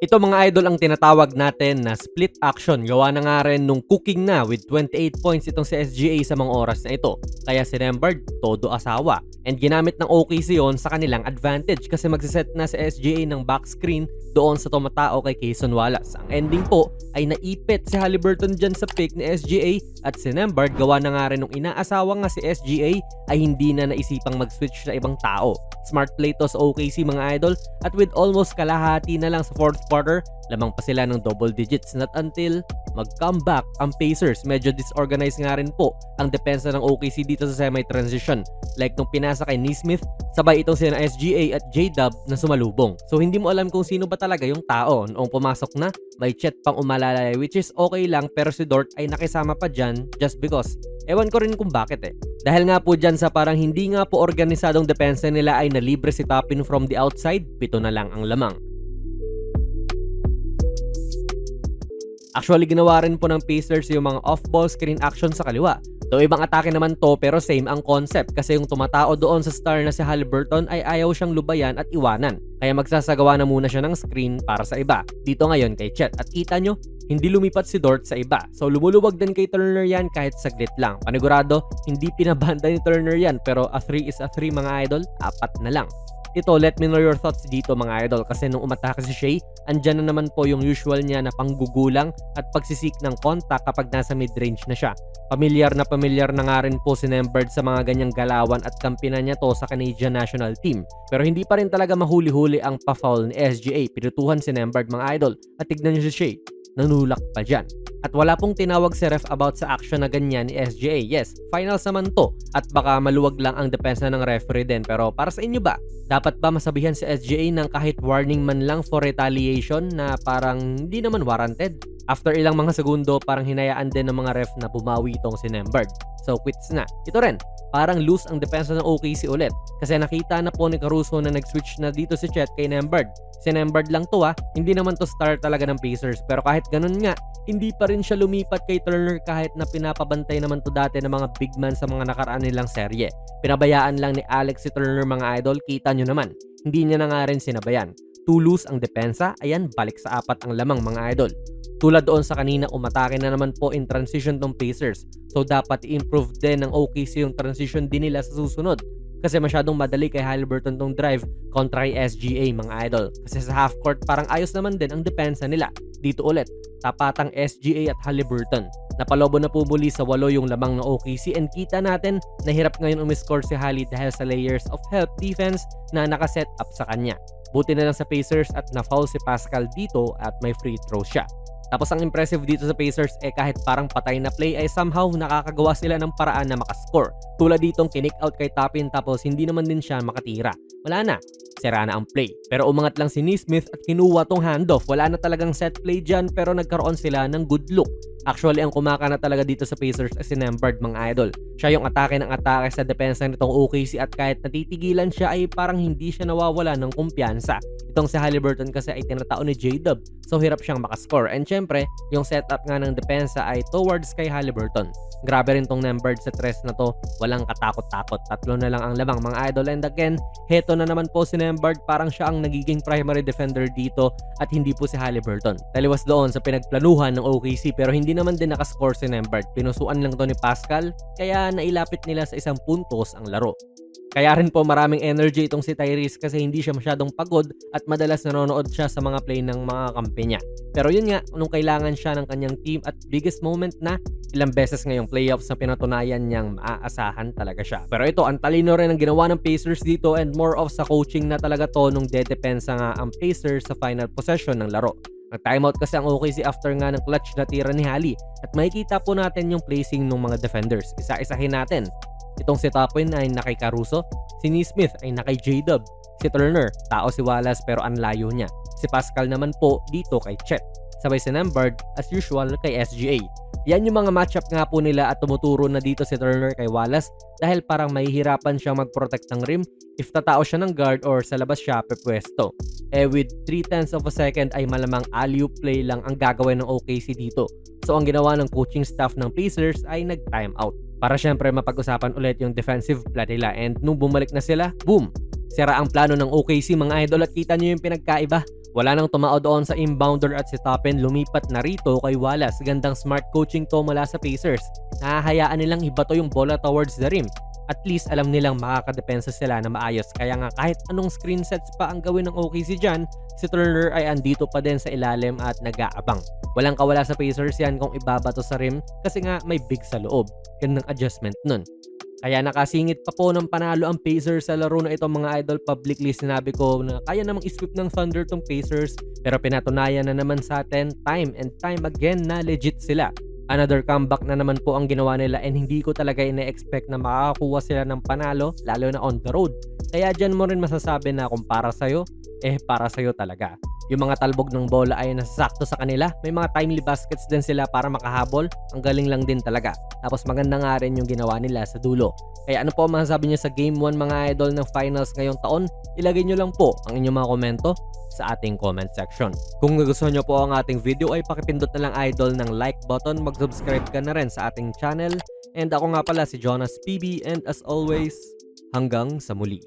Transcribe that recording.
Ito mga idol ang tinatawag natin na split action. Gawa na nga rin nung cooking na with 28 points itong si SGA sa mga oras na ito. Kaya si Rembard, todo asawa. And ginamit ng OKC yon sa kanilang advantage kasi magsiset na si SGA ng back screen doon sa tumatao kay Quezon Wallace. Ang ending po ay naipit si Halliburton dyan sa pick ni SGA at si Rembard gawa na nga rin nung inaasawa nga si SGA ay hindi na naisipang mag-switch sa ibang tao. Smart play to sa OKC mga idol at with almost kalahati na lang sa fourth quarter, lamang pa sila ng double digits not until mag-comeback ang Pacers. Medyo disorganized nga rin po ang depensa ng OKC dito sa semi-transition. Like nung pinasa kay Neesmith, sabay itong sina SGA at J-Dub na sumalubong. So hindi mo alam kung sino ba talaga yung tao. Noong pumasok na, may chat pang umalalay which is okay lang pero si Dort ay nakisama pa dyan just because. Ewan ko rin kung bakit eh. Dahil nga po dyan sa parang hindi nga po organisadong depensa nila ay nalibre si Tapin from the outside, pito na lang ang lamang. Actually, ginawa rin po ng Pacers yung mga off-ball screen action sa kaliwa. Though ibang atake naman to pero same ang concept kasi yung tumatao doon sa star na si Halliburton ay ayaw siyang lubayan at iwanan. Kaya magsasagawa na muna siya ng screen para sa iba. Dito ngayon kay Chet. At kita nyo, hindi lumipat si Dort sa iba. So lumuluwag din kay Turner yan kahit saglit lang. Panigurado, hindi pinabanda ni Turner yan pero a 3 is a 3 mga idol, apat na lang. Ito, let me know your thoughts dito mga idol kasi nung umatake si Shea, andyan na naman po yung usual niya na panggugulang at pagsisik ng contact kapag nasa mid-range na siya. Pamilyar na pamilyar na nga rin po si Nembird sa mga ganyang galawan at kampinan niya to sa Canadian national team. Pero hindi pa rin talaga mahuli-huli ang pa-foul ni SGA. Pinutuhan si Nembird mga idol at tignan niyo si Shea nanulak pa dyan. At wala pong tinawag si ref about sa action na ganyan ni SGA. Yes, finals naman to. At baka maluwag lang ang depensa ng referee din. Pero para sa inyo ba, dapat ba masabihan si SGA ng kahit warning man lang for retaliation na parang hindi naman warranted? After ilang mga segundo, parang hinayaan din ng mga ref na bumawi itong si Nembird. So quits na. Ito rin, parang loose ang depensa ng OKC ulit. Kasi nakita na po ni Caruso na nag-switch na dito si Chet kay Nembird. Si Nembird lang to ah, hindi naman to star talaga ng Pacers. Pero kahit ganun nga, hindi pa rin siya lumipat kay Turner kahit na pinapabantay naman to dati ng mga big man sa mga nakaraan nilang serye. Pinabayaan lang ni Alex si Turner mga idol, kita nyo naman. Hindi niya na nga rin sinabayan. Tulus ang depensa, ayan balik sa apat ang lamang mga idol. Tulad doon sa kanina, umatake na naman po in transition tong Pacers. So dapat i-improve din ng OKC yung transition din nila sa susunod. Kasi masyadong madali kay Halliburton tong drive kontra kay SGA mga idol. Kasi sa half court parang ayos naman din ang depensa nila. Dito ulit, tapatang SGA at Halliburton. Napalobo na po muli sa walo yung lamang ng OKC and kita natin na hirap ngayon umiscore si Hallie dahil sa layers of help defense na nakaset up sa kanya. Buti na lang sa Pacers at na-foul si Pascal dito at may free throw siya. Tapos ang impressive dito sa Pacers eh kahit parang patay na play ay somehow nakakagawa sila ng paraan na makascore. Tulad ditong kinik out kay Tapin tapos hindi naman din siya makatira. Wala na, sira na ang play. Pero umangat lang si Neesmith at kinuha tong handoff. Wala na talagang set play dyan pero nagkaroon sila ng good look. Actually, ang kumaka na talaga dito sa Pacers ay si Nembird mga idol. Siya yung atake ng atake sa depensa nitong OKC at kahit natitigilan siya ay parang hindi siya nawawala ng kumpiyansa. Itong si Halliburton kasi ay tinatao ni J-Dub so hirap siyang makascore. And syempre, yung setup nga ng depensa ay towards kay Halliburton. Grabe rin tong Nembird sa tres na to. Walang katakot-takot. Tatlo na lang ang lamang mga idol. And again, heto na naman po si Nembird. Parang siya ang nagiging primary defender dito at hindi po si Halliburton. Taliwas doon sa pinagplanuhan ng OKC pero hindi naman din nakascore si Nembird. Pinusuan lang to ni Pascal kaya nailapit nila sa isang puntos ang laro. Kaya rin po maraming energy itong si Tyrese kasi hindi siya masyadong pagod at madalas nanonood siya sa mga play ng mga kampi niya. Pero yun nga, nung kailangan siya ng kanyang team at biggest moment na, ilang beses ngayong playoffs na pinatunayan niyang maaasahan talaga siya. Pero ito, ang talino rin ang ginawa ng Pacers dito and more of sa coaching na talaga to nung dedepensa nga ang Pacers sa final possession ng laro. Nag-timeout kasi ang OKC after nga ng clutch na tira ni Hali at makikita po natin yung placing ng mga defenders. Isa-isahin natin. Itong si Tapin ay nakay Caruso, si Neesmith ay nakay J-Dub, si Turner, tao si Wallace pero ang layo niya. Si Pascal naman po dito kay Chet. Sabay si Nembard as usual kay SGA. Yan yung mga matchup nga po nila at tumuturo na dito si Turner kay Wallace dahil parang mahihirapan siyang mag-protect ng rim if tatao siya ng guard or sa labas siya pepwesto. Eh with 3 tenths of a second ay malamang alley play lang ang gagawin ng OKC dito. So ang ginawa ng coaching staff ng Pacers ay nag-time out para syempre mapag-usapan ulit yung defensive plan nila and nung bumalik na sila, boom! Sira ang plano ng OKC mga idol at kita nyo yung pinagkaiba. Wala nang tumao doon sa inbounder at si Toppen lumipat na rito kay Wallace. Gandang smart coaching to mula sa Pacers. Nahahayaan nilang ibato yung bola towards the rim. At least alam nilang makakadepensa sila na maayos. Kaya nga kahit anong screen sets pa ang gawin ng OKC dyan, si Turner ay andito pa din sa ilalim at nag-aabang. Walang kawala sa Pacers yan kung ibabato sa rim kasi nga may big sa loob. Gandang adjustment nun. Kaya nakasingit pa po ng panalo ang Pacers sa laro na ito mga idol. Publicly sinabi ko na kaya namang isweep ng Thunder tong Pacers pero pinatunayan na naman sa atin time and time again na legit sila. Another comeback na naman po ang ginawa nila and hindi ko talaga ina-expect na makakakuha sila ng panalo lalo na on the road. Kaya dyan mo rin masasabi na kung para sa'yo, eh para sa'yo talaga. Yung mga talbog ng bola ay nasasakto sa kanila. May mga timely baskets din sila para makahabol. Ang galing lang din talaga. Tapos maganda nga rin yung ginawa nila sa dulo. Kaya ano po ang masasabi niyo sa Game 1 mga idol ng finals ngayong taon? Ilagay niyo lang po ang inyong mga komento sa ating comment section. Kung nagustuhan niyo po ang ating video ay pakipindot na lang idol ng like button, mag-subscribe ka na rin sa ating channel. And ako nga pala si Jonas PB and as always, hanggang sa muli.